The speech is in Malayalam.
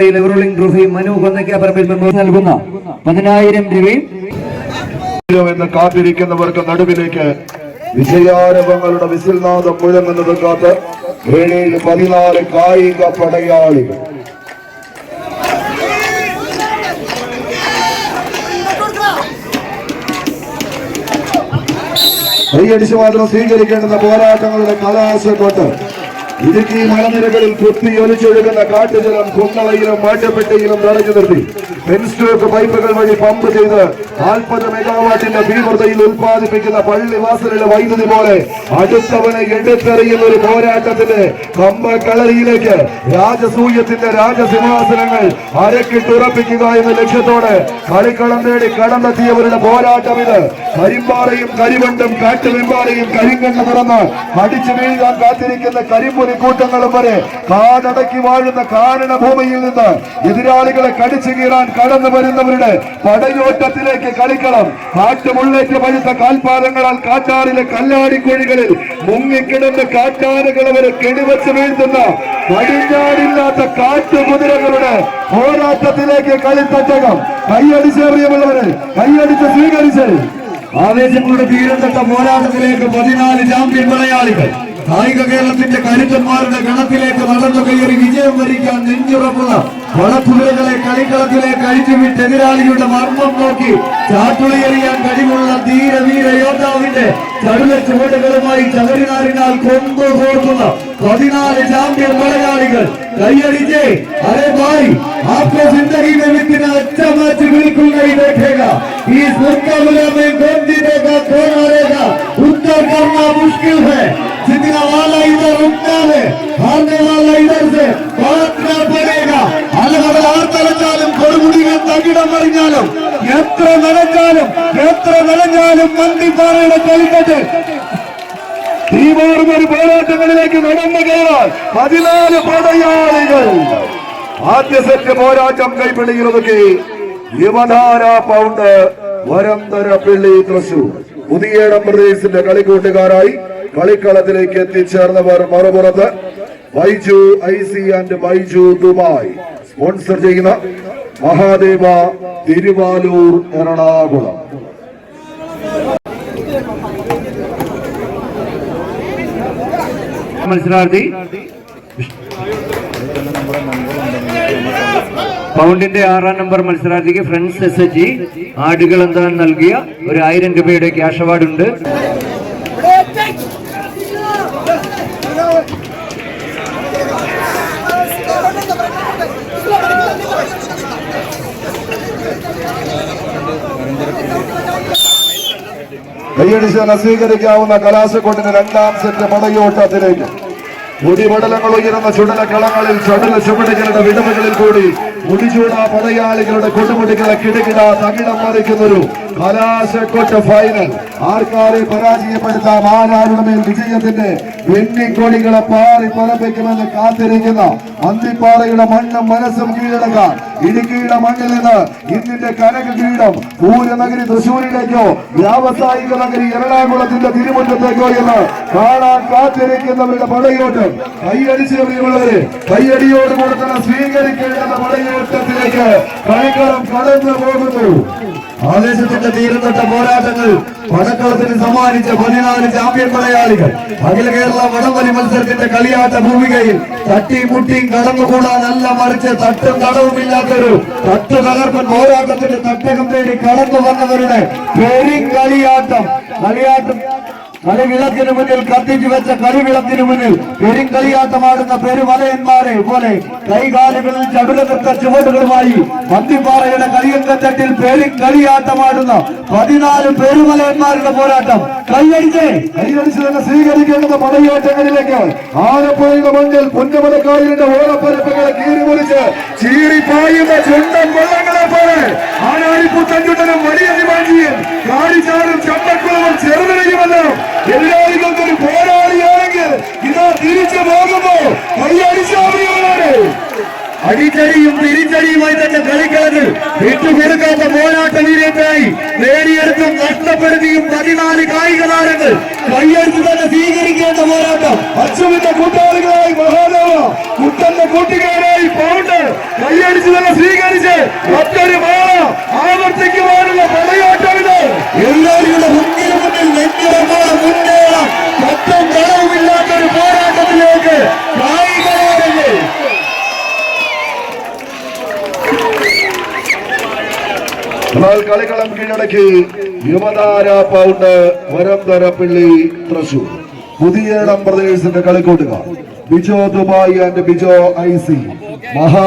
കാറ്റഗറിയിൽ ഉരുളിംഗ് ട്രോഫി മനു കൊന്നയ്ക്കാപ്പറമ്പിൽ മെമ്പർ നൽകുന്ന പതിനായിരം രൂപയും എന്ന് കാത്തിരിക്കുന്നവർക്ക് നടുവിലേക്ക് വിജയാരവങ്ങളുടെ വിസിൽനാഥം മുഴങ്ങുന്നത് കാത്ത് ഏഴേഴ് പതിനാല് കായിക പടയാളികൾ. കൈയടിച്ച് മാത്രം സ്വീകരിക്കേണ്ടുന്ന പോരാട്ടങ്ങളുടെ കലാശക്കൊട്ട് ഇടുക്കി മലനിരകളിൽ കുത്തിയൊലിച്ചൊഴുകുന്ന കാട്ടുജലം കുന്നളയിലും മാറ്റപ്പെട്ടയിലും തടഞ്ഞു നിർത്തി. പെൻസ്റ്റോക്ക് പൈപ്പുകൾ വഴി പമ്പ് ചെയ്ത് നാൽപ്പത് മെഗാവാട്ടിന്റെ തീവ്രതയിൽ ഉൽപ്പാദിപ്പിക്കുന്ന പള്ളിവാസലിലെ വൈദ്യുതി പോലെ അടുത്തവനെ എടുത്തെറിയുന്ന ഒരു പോരാട്ടത്തിന്റെ കമ്പ കളരിയിലേക്ക് രാജസൂയത്തിന്റെ രാജസിംഹാസനങ്ങൾ അരക്കിട്ടുറപ്പിക്കുക എന്ന ലക്ഷ്യത്തോടെ കളിക്കളം നേടി കടന്നെത്തിയവരുടെ പോരാട്ടം ഇത്. കരിമ്പാറയും കരിവണ്ടും കാട്ടുവെമ്പാറയും കരിങ്കണ്ണ് തുറന്ന് അടിച്ചു വീഴാൻ കാത്തിരിക്കുന്ന കരിമ്പുലി കൂട്ടങ്ങളും വരെ കാടടക്കി വാഴുന്ന കാരണ ഭൂമിയിൽ നിന്ന് എതിരാളികളെ കടിച്ചു കീറാൻ കടന്നു വരുന്നവരുടെ പടയോട്ടത്തിലേക്ക് കളിക്കണം. കാട്ടുമുള്ളേറ്റ് പഴുത്ത കാൽപാദങ്ങളാൽ കാട്ടാറിലെ കല്ലാടിക്കുഴികളിൽ മുങ്ങിക്കിടന്ന് കാറ്റാറുകൾ വരെ കെടിവച്ച് വീഴ്ത്തുന്ന പടിഞ്ഞാടില്ലാത്ത കാട്ടുകുതിരകളുടെ പോരാട്ടത്തിലേക്ക് കളിത്തട്ടകം. കൈയടിച്ചേറിയവരെ കൈയടിച്ച് സ്വീകരിച്ച്. ആവേശങ്ങളുടെ തീരത്തട്ട പോരാട്ടത്തിലേക്ക് പതിനാല് ചാമ്പ്യൻ മലയാളികൾ. കായിക കേരളത്തിന്റെ കരുത്തന്മാരുടെ ഗണത്തിലേക്ക് നടന്നു കയറി വിജയം വരിക്കാൻ നെഞ്ചുറപ്പുള്ള വളക്കുതിരകളെ കളിക്കളത്തിലേക്ക് അഴിച്ചുവിട്ട് എതിരാളിയുടെ മർമ്മം നോക്കി ചാട്ടുളിയെറിയാൻ കഴിവുള്ള ധീര വീര യോദ്ധാവിന്റെ ചടുല ചുവടുകളുമായി ചവരിനാരിനാൽ കൊമ്പ് കോർക്കുന്ന പതിനാല് ചാമ്പ്യൻ മലയാളികൾ കൈയടിച്ച് അരെ ഭായ് आपको जिंदगी में इतना अच्छा मैच बिल्कुल नहीं देखेगा इस मुकाबले में कौन जीतेगा कौन हारेगा उत्तर करना मुश्किल है जीतने वाला इधर रुकना है हारने वाला इधर से भागना पड़ेगा അലകൾ ആർത്തലഞ്ഞാലും കൊടുമുടികൾ തകിടം മറിഞ്ഞാലും എത്ര നനഞ്ഞാലും എത്ര നനഞ്ഞാലും മന്തിപ്പാറയുടെ കളിക്കട്ട് തീവാറും ഒരു പോരാട്ടങ്ങളിലേക്ക് നടന്നു കയറാൻ പതിനാല് പടയാളികൾ ആദ്യ സെറ്റ് പോരാട്ടം കൈപ്പിടിയിലൊതുക്കി യുവധാര പൗണ്ട് വരന്തര പിള്ളി തൃശൂർ പുതിയേടം പ്രദേശിന്റെ കളിക്കൂട്ടുകാരായി കളിക്കളത്തിലേക്ക് എത്തിച്ചേർന്നവർ മറുപുറത്ത് Baiju I C and Baiju Dubai. Sponsor ചെയ്യുന്ന മഹാദേവ തിരുവാലൂർ എറണാകുളം. മത്സരാർത്ഥി. പൗണ്ടിന്റെ ആറാം നമ്പർ മത്സരാർത്ഥിക്ക് ഫ്രണ്ട്സ് എസ് എച്ച് ആടുകൾ എന്താൻ നൽകിയ ഒരു ആയിരം രൂപയുടെ ക്യാഷ് അവാർഡ് ഉണ്ട് കൈയടിച്ച് സ്വീകരിക്കാവുന്ന കലാശക്കൊട്ടിന് രണ്ടാം സെറ്റ് പടയോട്ടത്തിലേക്ക്. മുടിപടലങ്ങൾ ഉയരുന്ന ചുടലക്കളങ്ങളിൽ ചുടല ചുമടുകളുടെ വിടവുകളിൽ കൂടി മുടിചൂട പടയാളികളുടെ കൊടുമുടികളെ കിടുകിട തകിടം മറിക്കുന്നൊരു കലാശക്കൊട്ട് ഫൈനൽ ആർക്കാരെ പരാജയപ്പെടുത്താം? ആരാരുടെ മേൽ വിജയത്തിന്റെ വെണ്ണിക്കൊടികളെ പാറി പറപ്പിക്കുമെന്ന് കാത്തിരിക്കുന്ന അന്തിപ്പാറയുടെ മണ്ണും മനസ്സും കീഴടക്കാൻ ഇടുക്കിയുടെ മണ്ണിൽ നിന്ന് ഇന്നിന്റെ കനക കിരീടം പൂരനഗരി തൃശൂരിലേക്കോ വ്യാവസായിക നഗരി എറണാകുളത്തിന്റെ തിരുമുറ്റത്തേക്കോ എന്ന് കാണാൻ കാത്തിരിക്കുന്നവരുടെ പടയോട്ടം. കൈയടിച്ചവരെയുള്ളവര് കൈയടിയോട് കൂടെ തന്നെ സ്വീകരിക്കേണ്ടുന്ന പടയോട്ടത്തിലേക്ക് കളിക്കളം കടന്നു പോകുന്നു. ആവേശത്തിന്റെ തീരത്തട്ട പോരാട്ടങ്ങൾ പടക്കളത്തിന് സമ്മാനിച്ച പതിനാല് ചാമ്പ്യൻ മലയാളികൾ അഖില കേരള വടംവലി മത്സരത്തിന്റെ കളിയാട്ട ഭൂമികയിൽ തട്ടിയും മുട്ടിയും കടന്നുകൂടാനല്ല മറിച്ച് തട്ടും തടവുമില്ലാത്തൊരു തട്ട് തകർപ്പൻ പോരാട്ടത്തിന്റെ തട്ടകം തേടി കടന്നു വന്നവരുടെ പെരിങ്കളിയാട്ടം കളിയാട്ടം കളിവിളക്കിന് മുന്നിൽ കത്തിച്ചു വെച്ച കളിവിളക്കിന് മുന്നിൽ പെരുങ്കളിയാട്ടമാടുന്ന പെരുമലയന്മാരെ പോലെ കൈകാലുകളിൽ ചടുല നൃത്ത ചുവടുകളുമായി പന്തിപ്പാറയുടെ കളിയങ്കത്തട്ടിൽ പെരുങ്കളിയാട്ടമാടുന്ന പതിനാല് പെരുമലയന്മാരുടെ പോരാട്ടം. കൈയടിച്ച് കൈയടിച്ച് തന്നെ സ്വീകരിക്കേണ്ടുന്ന പടയോട്ടങ്ങളിലേക്ക് ആലപ്പുഴയുടെ മണ്ണിൽ പുന്നമലക്കായലിന്റെ ഓണപ്പരപ്പുകളെ കീറിമുറിച്ച് ചീറിപ്പായുന്ന ചുണ്ടൻ വെള്ളങ്ങളെ പോലെ ആനാരിപ്പുത്തഞ്ചുണ്ടനും വലിയ കാടിച്ചാടും ചമ്പക്കുളവും ചെറുതലയുമെല്ലാം എതിരാളികൾക്ക് ഒരു പോരാളിയാണെങ്കിൽ ഇതാ തിരിച്ചു പോകുമ്പോ കൈയടിച്ചാവിയാണ് അടിച്ചടിയും തിരിച്ചടിയുമായി തന്നെ കളിക്കളത്തിൽ വിട്ടുകൊടുക്കാത്ത പോരാട്ട വീരത്തിനായി നേടിയെടുത്തും നഷ്ടപ്പെടുത്തിയും പതിനാല് കായിക താരങ്ങൾ. കൈയെടുത്ത് തന്നെ സ്വീകരിക്കേണ്ട പോരാട്ടം അച്ഛന്റെ കൂട്ടാളികളായി മഹാദേവ കുട്ടന്റെ കൂട്ടുകാരായി പൗണ്ട്. കൈയടിച്ച് തന്നെ സ്വീകരിച്ച് മറ്റൊരു മാള ആവർത്തിക്കുവാനുള്ള പടയോട്ടം ഇത് എല്ലാവരുടെ മുന്നിൽ മുന്നിൽ നെഞ്ഞിറങ്ങോളം മുന്നേറാം പത്തും കളവുമില്ലാത്ത ഒരു പോരാട്ടത്തിലേക്ക് കായികമാരല്ലേ എന്നാൽ കളിക്കളം കീഴടക്കി യുവതാര പൗണ്ട് വരംതരപ്പള്ളി തൃശൂർ. പുതിയ number കളിക്കൂട്ടുക Bijo Dubai and Bijo I C. മഹാ